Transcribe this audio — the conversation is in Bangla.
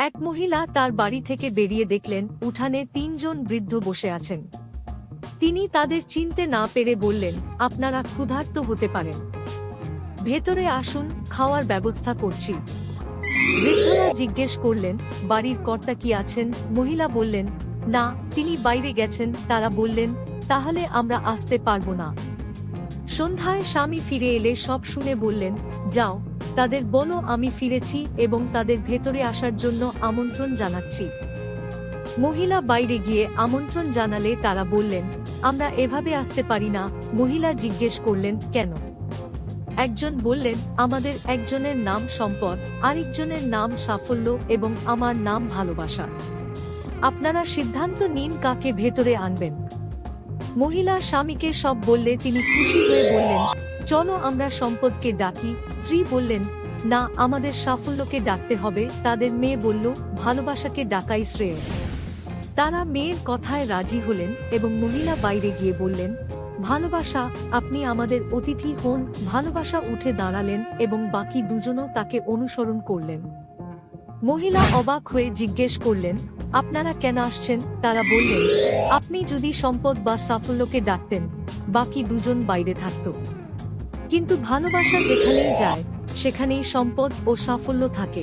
এক মহিলা তার বাড়ি থেকে বেরিয়ে দেখলেন, উঠানে তিনজন বৃদ্ধ বসে আছেন। তিনি তাদের চিনতে না পেরে বললেন, আপনারা ক্ষুধার্ত হতে পারেন। ভেতরে আসুন, খাওয়ার ব্যবস্থা করছি। বৃদ্ধরা জিজ্ঞেস করলেন, বাড়ির কর্তা কি আছেন? মহিলা বললেন, না, তিনি বাইরে গেছেন। তারা বললেন, তাহলে আমরা আসতে পারব না। সন্ধ্যায় স্বামী ফিরে এলে সব শুনে বললেন, যাও। তাদের বলো, আমি ফিরেছি এবং তাদের ভেতরে আসার জন্য আমন্ত্রণ জানাচ্ছি। মহিলা বাইরে গিয়ে আমন্ত্রণ জানালে তারা বললেন, আমরা এভাবে আসতে পারি না। মহিলা জিজ্ঞেস করলেন, কেন? একজন বললেন, আমাদের একজনের নাম সম্পদ, আরেকজনের নাম সাফল্য এবং আমার নাম ভালোবাসা। আপনারা সিদ্ধান্ত নিন কাকে ভেতরে আনবেন। মহিলা স্বামীকে সব বললে, তিনি খুশি হয়ে বললেন চলো আমরা সম্পদকে ডাকি। স্ত্রী বললেন, না, আমাদের সাফল্যকে ডাকতে হবে। তাদের মেয়ে বলল, ভালোবাসাকে ডাকাই শ্রেয়। তারা মেয়ের কথায় রাজি হলেন এবং মহিলা বাইরে গিয়ে বললেন, ভালোবাসা, আপনি আমাদের অতিথি হন। ভালোবাসা উঠে দাঁড়ালেন এবং বাকি দুজনও তাকে অনুসরণ করলেন। মহিলা অবাক হয়ে জিজ্ঞেস করলেন, আপনারা কেন আসছেন? তারা বললেন, আপনি যদি সম্পদ বা সাফল্যকে ডাকতেন, বাকি দুজন বাইরে থাকত। কিন্তু ভালোবাসা যেখানেই যায় সেখানেই সম্পদ ও সাফল্য থাকে।